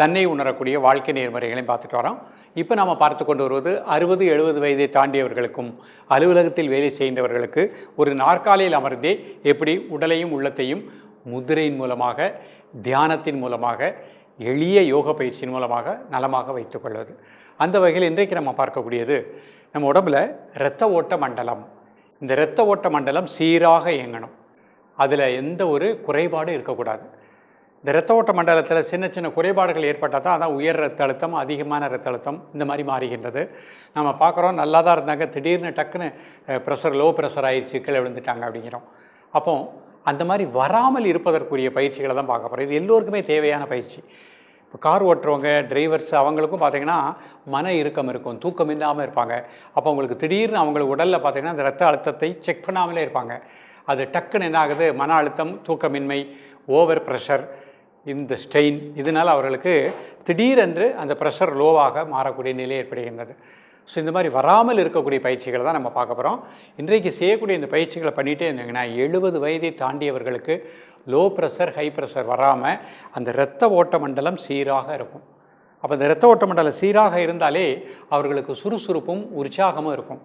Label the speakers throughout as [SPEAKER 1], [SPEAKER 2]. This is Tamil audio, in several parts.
[SPEAKER 1] தன்னை உணரக்கூடிய வாழ்க்கை நேர்மறைகளையும் பார்த்துட்டு வரோம். இப்போ நாம் பார்த்து கொண்டு வருவது அறுபது எழுபது வயதை தாண்டியவர்களுக்கும் அலுவலகத்தில் வேலை செய்கின்றவர்களுக்கு ஒரு நாற்காலியில் அமர்ந்தே எப்படி உடலையும் உள்ளத்தையும் முதிரையின் மூலமாக தியானத்தின் மூலமாக எளிய யோக பயிற்சியின் மூலமாக நலமாக வைத்துக்கொள்வது அந்த வகையில் இன்றைக்கு நம்ம பார்க்கக்கூடியது நம்ம உடம்புல இரத்த ஓட்ட மண்டலம். இந்த இரத்த ஓட்ட மண்டலம் சீராக இயங்கணும். அதில் எந்த ஒரு குறைபாடும் இருக்கக்கூடாது. இந்த ரத்த ஓட்ட மண்டலத்தில் சின்ன சின்ன குறைபாடுகள் ஏற்பட்டால் தான் அதான் உயர் ரத்த அழுத்தம் அதிகமான ரத்த அழுத்தம் இந்த மாதிரி மாறுகின்றது. நம்ம பார்க்குறோம் நல்லா தான் இருந்தாங்க. திடீர்னு டக்குன்னு ப்ரெஷர் லோ ப்ரெஷர் ஆயிடுச்சு கீழே விழுந்துட்டாங்க அப்படிங்கிறோம். அப்போ அந்த மாதிரி வராமல் இருப்பதற்குரிய பயிற்சிகளை தான் பார்க்க போகிறோம் இது எல்லோருக்குமே தேவையான பயிற்சி. இப்போ கார் ஓட்டுறவங்க டிரைவர்ஸ் அவங்களுக்கும் பார்த்திங்கன்னா மன இறுக்கம் இருக்கும் தூக்கம் இல்லாமல் இருப்பாங்க. அப்போ அவங்களுக்கு திடீர்னு அவங்களுக்கு உடலில் பார்த்தீங்கன்னா அந்த ரத்த அழுத்தத்தை செக் பண்ணாமலே இருப்பாங்க. அது டக்குன்னு என்ன ஆகுது? மன அழுத்தம் தூக்கமின்மை ஓவர் ப்ரெஷர் இந்த ஸ்டெயின் இதனால் அவர்களுக்கு திடீரென்று அந்த ப்ரெஷர் லோவாக மாறக்கூடிய நிலை ஏற்படுகின்றது. ஸோ இந்த மாதிரி வராமல் இருக்கக்கூடிய பயிற்சிகளை தான் நம்ம பார்க்க போகிறோம் இன்றைக்கு செய்யக்கூடிய இந்த பயிற்சிகளை பண்ணிகிட்டே இருந்தீங்கன்னா எழுபது வயதை தாண்டியவர்களுக்கு லோ ப்ரெஷர் ஹை ப்ரெஷர் வராமல் அந்த இரத்த ஓட்ட மண்டலம் சீராக இருக்கும். அப்போ இந்த இரத்த ஓட்ட மண்டலம் சீராக இருந்தாலே அவர்களுக்கு சுறுசுறுப்பும் உற்சாகமும் இருக்கும்.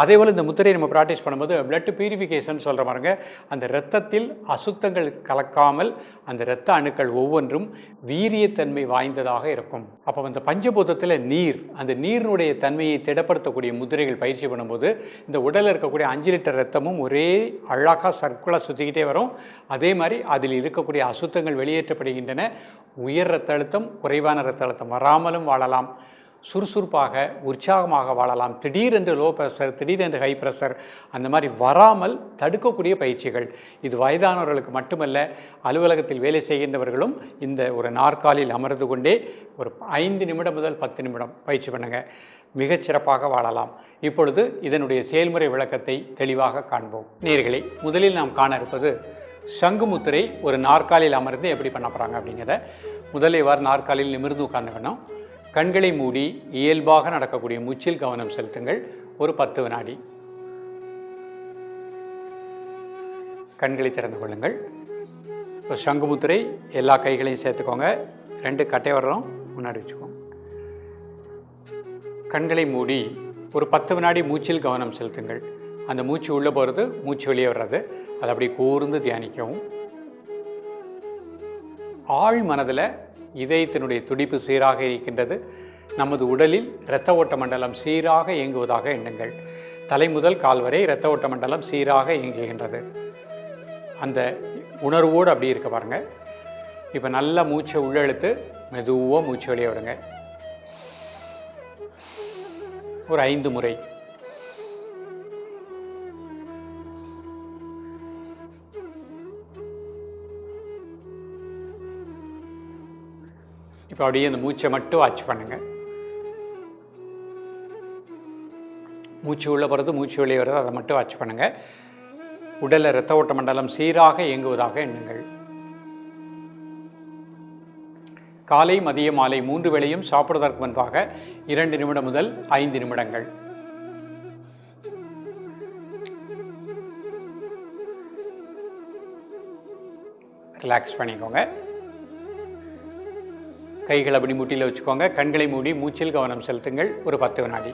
[SPEAKER 1] அதே போல் இந்த முத்திரையை நம்ம ப்ராக்டிஸ் பண்ணும்போது பிளட் பியூரிஃபிகேஷன் சொல்கிற பாருங்க அந்த இரத்தத்தில் அசுத்தங்கள் கலக்காமல் அந்த இரத்த அணுக்கள் ஒவ்வொன்றும் வீரியத்தன்மை வாய்ந்ததாக இருக்கும். அப்போ அந்த பஞ்சபூதத்தில் நீர் அந்த நீரினுடைய தன்மையை திடப்படுத்தக்கூடிய முதிரைகள் பயிற்சி பண்ணும்போது இந்த உடலில் இருக்கக்கூடிய அஞ்சு லிட்டர் ரத்தமும் ஒரே அழகாக சர்க்குலாக சுற்றிக்கிட்டே வரும். அதே மாதிரி அதில் இருக்கக்கூடிய அசுத்தங்கள் வெளியேற்றப்படுகின்றன. உயர் ரத்த அழுத்தம் குறைவான ரத்த அழுத்தம் வராமலும் வாழலாம். சுறுசுறுப்பாக உற்சாகமாக வாழலாம். திடீரென்று லோ ப்ரெஷர் திடீரென்று ஹை ப்ரெஷர் அந்த மாதிரி வராமல் தடுக்கக்கூடிய பயிற்சிகள். இது வயதானவர்களுக்கு மட்டுமல்ல அலுவலகத்தில் வேலை செய்கின்றவர்களும் இந்த ஒரு நாற்காலியில் அமர்ந்து கொண்டே ஒரு ஐந்து நிமிடம் முதல் பத்து நிமிடம் பயிற்சி பண்ணுங்கள் மிகச்சிறப்பாக வாழலாம். இப்பொழுது இதனுடைய செயல்முறை விளக்கத்தை தெளிவாக காண்போம். நேர்களை முதலில் நாம் காண இருப்பது சங்குமுத்திரை ஒரு நாற்காலியில் அமர்ந்து எப்படி பண்ண போகிறாங்க அப்படிங்கிறத. முதலில் வார் நாற்காலியில் நிமிர்ந்து உட்கார்ந்துக்கணும்? கண்களை மூடி இயல்பாக நடக்கக்கூடிய மூச்சில் கவனம் செலுத்துங்கள். ஒரு பத்து வினாடி. கண்களை திறந்து கொள்ளுங்கள். இப்போ சங்குமுத்திரை எல்லா கைகளையும் சேர்த்துக்கோங்க. ரெண்டு கட்டை வரலாம் முன்னாடி வச்சுக்கோங்க. கண்களை மூடி ஒரு பத்து வினாடி மூச்சில் கவனம் செலுத்துங்கள். அந்த மூச்சு உள்ளே போகிறது மூச்சு வெளியே வர்றது. அதை அப்படி கூர்ந்து தியானிக்கவும். ஆழ் மனதில் இதயத்தினுடைய துடிப்பு சீராக இருக்கின்றது. நமது உடலில் இரத்த ஓட்ட மண்டலம் சீராக இயங்குவதாக எண்ணுங்கள். தலை முதல் கால் வரை இரத்த ஓட்ட மண்டலம் சீராக இயங்குகின்றது. அந்த உணர்வோடு அப்படி இருக்க பாருங்க. இப்போ நல்ல மூச்சை உள்ளெழுத்து மெதுவாக மூச்சு வெளியே வருங்க. ஒரு ஐந்து முறை இப்போ அப்படியே இந்த மூச்சை மட்டும் வாட்ச் பண்ணுங்க. மூச்சு உள்ள போகிறது மூச்சு வெளியே வர்றது அதை மட்டும் வாட்ச் பண்ணுங்க. உடலில் இரத்த ஓட்ட மண்டலம் சீராக இயங்குவதாக எண்ணுங்கள். காலை மதிய மாலை மூன்று வேளையும் சாப்பிடுவதற்கு முன்பாக இரண்டு நிமிடம் முதல் ஐந்து நிமிடங்கள். ரிலாக்ஸ் பண்ணிக்கோங்க. கைகளை அப்படி முட்டியில் வச்சுக்கோங்க. கண்களை மூடி மூச்சில் கவனம் செலுத்துங்கள். ஒரு பத்து வினாடி.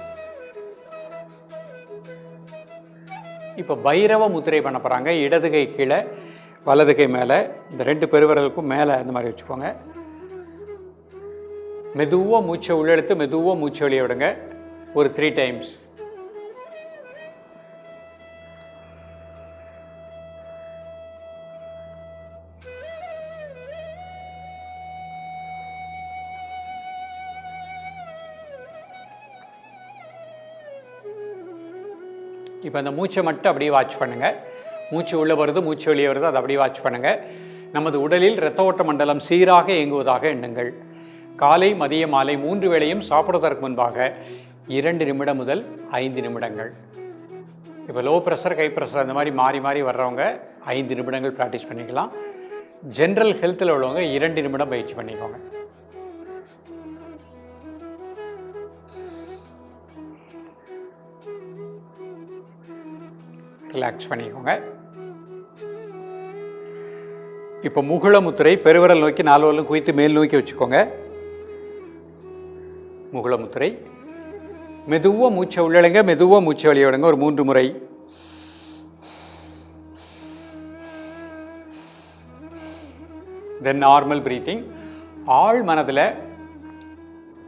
[SPEAKER 1] இப்போ பைரவ முத்திரை பண்ண போகிறாங்க இடது கை கீழே வலது கை மேலே. இந்த ரெண்டு பெருவர்களுக்கும் மேலே அந்த மாதிரி வச்சுக்கோங்க. மெதுவாக மூச்சை உள்ளெடுத்து மெதுவாக மூச்சை வெளியே விடுங்க. ஒரு த்ரீ டைம்ஸ் இப்போ அந்த மூச்சை மட்டும் அப்படியே வாட்ச் பண்ணுங்கள் மூச்சு உள்ளே வருது மூச்சு வெளியே வருது அதை அப்படியே வாட்ச் பண்ணுங்கள் நமது உடலில் இரத்த ஓட்ட மண்டலம் சீராக இயங்குவதாக எண்ணுங்கள். காலை மதிய மாலை மூன்று வேளையும் சாப்பிடுவதற்கு முன்பாக இரண்டு நிமிடம் முதல் ஐந்து நிமிடங்கள். இப்போ லோ ப்ரெஷர் ஹை ப்ரெஷர் அந்த மாதிரி மாறி மாறி வர்றவங்க ஐந்து நிமிடங்கள் ப்ராக்டிஸ் பண்ணிக்கலாம். ஜென்ரல் ஹெல்த்தில் உள்ளவங்க இரண்டு நிமிடம் பயிற்சி பண்ணிக்கோங்க. ரிலாக்ஸ் பண்ணிக்கோங்க. இப்போ முகுள முத்திரை பெருவிரல் நோக்கி நாலு வரலும் குவித்து மேல் நோக்கி வச்சுக்கோங்க. முகுள முத்திரை. மெதுவாக மூச்சை உள்ளடங்க மெதுவாக மூச்சை வெளியே ஒரு மூன்று முறை. தென் நார்மல் பிரீத்திங் ஆழ் மனதில்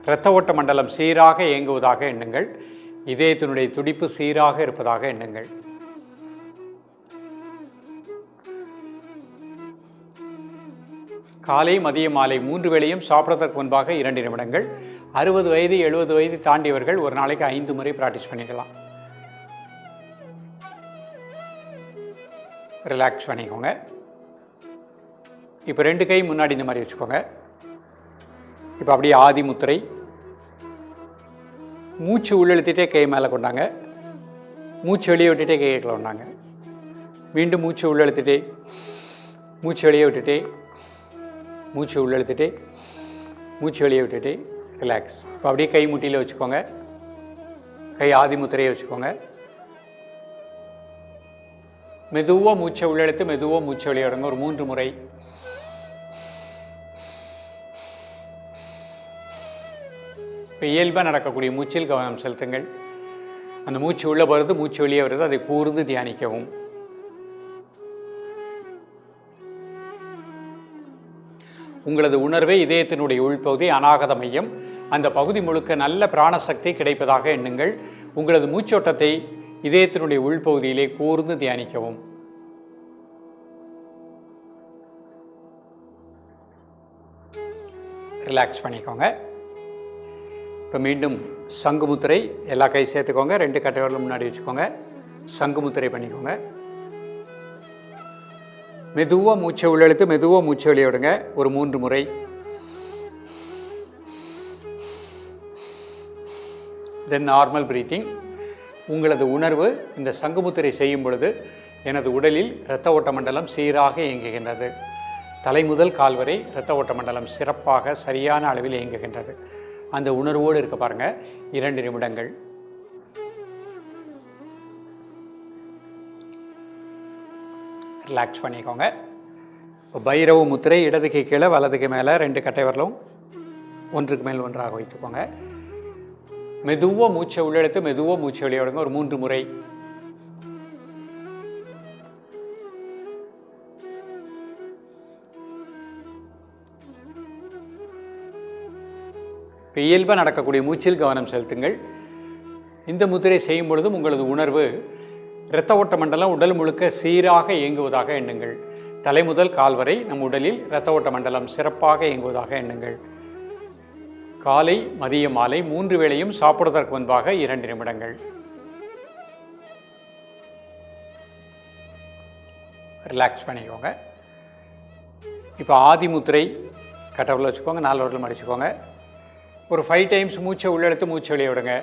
[SPEAKER 1] இரத்த ஓட்ட மண்டலம் சீராக இயங்குவதாக எண்ணுங்கள். இதயத்தினுடைய துடிப்பு சீராக இருப்பதாக எண்ணுங்கள். காலை மதிய மாலை மூன்று வேளையும் சாப்பிட்றதற்கு முன்பாக இரண்டு நிமிடங்கள். அறுபது வயது எழுபது வயது தாண்டியவர்கள் ஒரு நாளைக்கு ஐந்து முறை ப்ராக்டிஸ் பண்ணிக்கலாம். ரிலாக்ஸ் பண்ணிக்கோங்க. இப்போ ரெண்டு கை முன்னாடி இந்த மாதிரி வச்சுக்கோங்க. இப்போ அப்படியே ஆதி முத்திரை. மூச்சு உள்ளெழுத்திட்டே கை மேலே கொண்டாங்க. மூச்சு வெளியே விட்டுட்டே கையை கொண்டாங்க. மீண்டும் மூச்சு உள்ளெழுத்திட்டே மூச்சு வெளியே விட்டுட்டே மூச்சு உள்ளெழுத்துட்டு மூச்சு வெளியே விட்டுட்டு ரிலாக்ஸ் இப்போ அப்படியே கை முட்டியில் வச்சுக்கோங்க. கை ஆதி முத்திரையை வச்சுக்கோங்க. மெதுவாக மூச்சை உள்ளெழுத்து மெதுவாக மூச்சு வெளியிடுங்க ஒரு மூன்று முறை. இப்போ இயல்பாக நடக்கக்கூடிய மூச்சில் கவனம் செலுத்துங்கள். அந்த மூச்சு உள்ளே போகிறது மூச்சு வெளியே வருது அதை கூர்ந்து தியானிக்கவும். உங்களது உணர்வே இதயத்தினுடைய உள்பகுதி அநாகத மையம். அந்த பகுதி முழுக்க நல்ல பிராணசக்தி கிடைப்பதாக எண்ணுங்கள். உங்களது மூச்சோட்டத்தை இதயத்தினுடைய உள்பகுதியிலே கூர்ந்து தியானிக்கவும். ரிலாக்ஸ் பண்ணிக்கோங்க. இப்போ மீண்டும் சங்கு முத்திரை எல்லா கை சேர்த்துக்கோங்க. ரெண்டு கட்டைவரில் முன்னாடி வச்சுக்கோங்க. சங்கு முத்திரை பண்ணிக்கோங்க. மெதுவாக மூச்சை உள்ளெழுத்து மெதுவாக மூச்சை வெளியே விடுங்க. ஒரு மூன்று முறை. தென் நார்மல் பிரீத்திங் உங்களது உணர்வு இந்த சங்குமுத்திரை செய்யும் பொழுது எனது உடலில் இரத்த ஓட்ட மண்டலம் சீராக இயங்குகின்றது. தலை முதல் கால் வரை இரத்த ஓட்ட மண்டலம் சிறப்பாக சரியான அளவில் இயங்குகின்றது. அந்த உணர்வோடு இருக்க பாருங்கள் இரண்டு நிமிடங்கள். ரிலாக்ஸ் பண்ணிக்கோங்க. இப்போ பைரவ முத்திரை இடதுக்கு கீழே வலதுக்கு மேலே ரெண்டு கட்டை வரலும் ஒன்றுக்கு மேல் ஒன்றாக வைத்துக்கோங்க. மெதுவாக மூச்சை உள்ளெடுத்து மெதுவாக மூச்சை வெளியே ஒரு மூன்று முறை. இப்போ இயல்பாக நடக்கக்கூடிய மூச்சில் கவனம் செலுத்துங்கள். இந்த முத்திரை செய்யும் பொழுதும் உங்களது உணர்வு இரத்த ஓட்ட மண்டலம் உடல் முழுக்க சீராக இயங்குவதாக எண்ணுங்கள். தலை முதல் கால் வரை நம் உடலில் இரத்த ஓட்ட மண்டலம் சிறப்பாக இயங்குவதாக எண்ணுங்கள். காலை மதிய மாலை மூன்று வேளையும் சாப்பிடுவதற்கு முன்பாக இரண்டு நிமிடங்கள். ரிலாக்ஸ் பண்ணிக்கோங்க. இப்போ ஆதிமுத்திரை கட்டவில் கட்டவரில் வச்சுக்கோங்க நாலு வரலும் அடிச்சுக்கோங்க ஒரு ஃபைவ் டைம்ஸ் மூச்சை உள்ளெடுத்து மூச்சை வெளியே விடுங்க.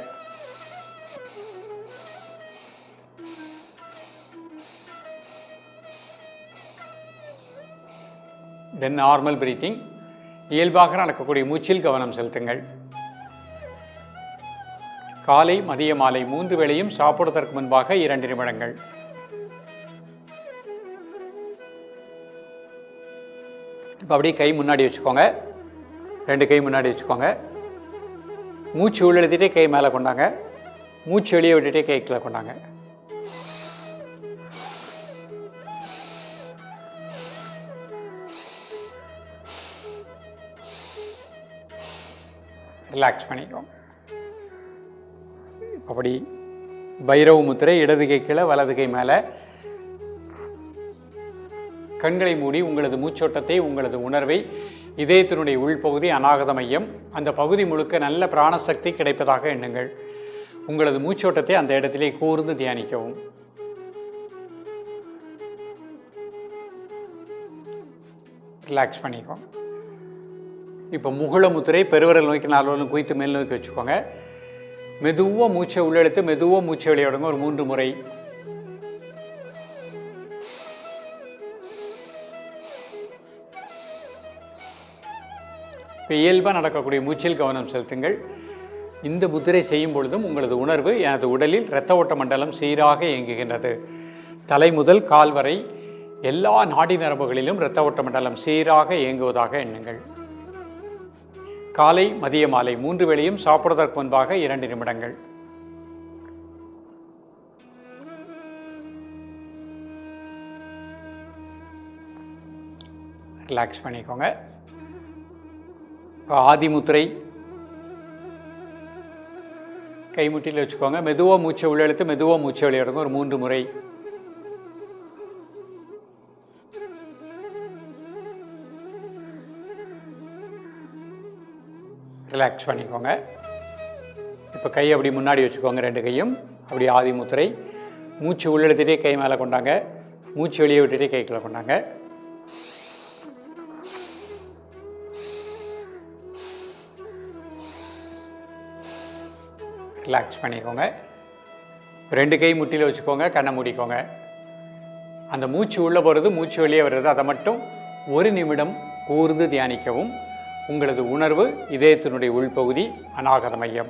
[SPEAKER 1] தென் நார்மல் பிரீத்திங் இயல்பாக நடக்கக்கூடிய மூச்சில் கவனம் செலுத்துங்கள். காலை மதிய மாலை மூன்று வேளையும் சாப்பிடுவதற்கு முன்பாக இரண்டு நிமிடங்கள். இப்போ அப்படியே கை முன்னாடி வச்சுக்கோங்க. ரெண்டு கை முன்னாடி வச்சுக்கோங்க. மூச்சு உள்ளெழுத்திட்டே கை மேலே கொண்டாங்க. மூச்சு வெளியே விட்டுட்டே கை கீழே கொண்டாங்க. ரிலாக்ஸ் பண்ணிக்கோங்க அப்படி பைரவ முத்திரை இடது கை கீழே வலது கை மேலே. கண்களை மூடி உங்களது மூச்சோட்டத்தை உங்களது உணர்வை இதயத்தினுடைய உள்பகுதி அநாகத மையம். அந்த பகுதி முழுக்க நல்ல பிராணசக்தி கிடைப்பதாக எண்ணுங்கள். உங்களது மூச்சோட்டத்தை அந்த இடத்திலே கூர்ந்து தியானிக்கவும். ரிலாக்ஸ் பண்ணிக்கோங்க இப்போ முகுளமுத்திரை பெருவிரல் நோக்கி நாலு வரலும் குவித்து மேல் நோக்கி வச்சுக்கோங்க. மெதுவாக மூச்சை உள்ளெழுத்து மெதுவாக மூச்சை விளையாடுங்க ஒரு மூன்று முறை. இப்போ இயல்பாக நடக்கக்கூடிய மூச்சில் கவனம் செலுத்துங்கள். இந்த முத்திரை செய்யும் பொழுதும் உங்களது உணர்வு எனது உடலில் இரத்த ஓட்ட மண்டலம் சீராக இயங்குகின்றது. தலை முதல் கால் வரை எல்லா நாடி நரம்புகளிலும் இரத்த ஓட்ட மண்டலம் சீராக இயங்குவதாக எண்ணுங்கள். காலை மதிய மாலை மூன்று வேளையும் சாப்பிடுவதற்கு முன்பாக இரண்டு நிமிடங்கள். ரிலாக்ஸ் பண்ணிக்கோங்க. ஆதிமுத்திரை கைமுட்டியில் வச்சுக்கோங்க. மெதுவாக மூச்சை உள்ளெழுத்து மெதுவாக மூச்சை வெளியிடுங்க ஒரு மூன்று முறை. ரிலாக்ஸ் பண்ணிக்கோங்க. இப்போ கை அப்படி முன்னாடி வச்சுக்கோங்க ரெண்டு கையும். அப்படி ஆதி முத்திரை. மூச்சு உள்ளெடுத்துகிட்டே கை மேலே கொண்டாங்க. மூச்சு வெளியே விட்டுட்டே கைக்குள்ளே கொண்டாங்க. ரிலாக்ஸ் பண்ணிக்கோங்க. ரெண்டு கை முட்டியில் வச்சுக்கோங்க கண்ணை மூடிக்கோங்க. அந்த மூச்சு உள்ளே போகிறது மூச்சு வெளியே வர்றது அதை மட்டும் ஒரு நிமிடம் கூர்ந்து தியானிக்கவும். உங்களது உணர்வு இதயத்தினுடைய உள்பகுதி அநாகத மையம்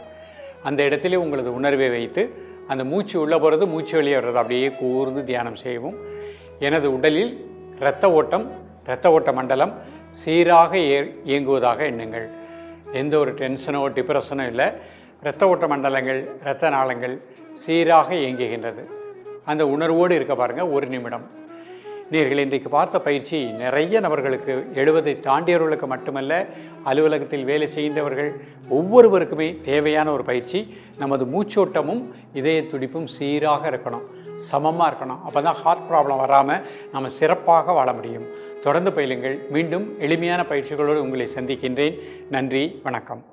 [SPEAKER 1] அந்த இடத்திலே உங்களது உணர்வை வைத்து அந்த மூச்சு உள்ளே போகிறது மூச்சு வெளியே வர்றது அப்படியே கூர்ந்து தியானம் செய்யவும். எனது உடலில் இரத்த ஓட்டம் இரத்த ஓட்ட மண்டலம் சீராக ஏ இயங்குவதாக எண்ணுங்கள். எந்த ஒரு டென்ஷனோ டிப்ரெஷனோ இல்லை. இரத்த ஓட்ட மண்டலங்கள் இரத்த நாளங்கள் சீராக இயங்குகின்றது. அந்த உணர்வோடு இருக்க பாருங்கள் ஒரு நிமிடம். நீர்கள் இன்றைக்கு பார்த்த பயிற்சி நிறைய நபர்களுக்கு எழுபதை தாண்டியவர்களுக்கு மட்டுமல்ல அலுவலகத்தில் வேலை செய்கின்றவர்கள் ஒவ்வொருவருக்குமே தேவையான ஒரு பயிற்சி. நமது மூச்சோட்டமும் இதய துடிப்பும் சீராக இருக்கணும் சமமாக இருக்கணும். அப்போ தான் ஹார்ட் ப்ராப்ளம் வராமல் நம்ம சிறப்பாக வாழ முடியும். தொடர்ந்து பயிலுங்கள். மீண்டும் எளிமையான பயிற்சிகளோடு உங்களை சந்திக்கின்றேன். நன்றி வணக்கம்.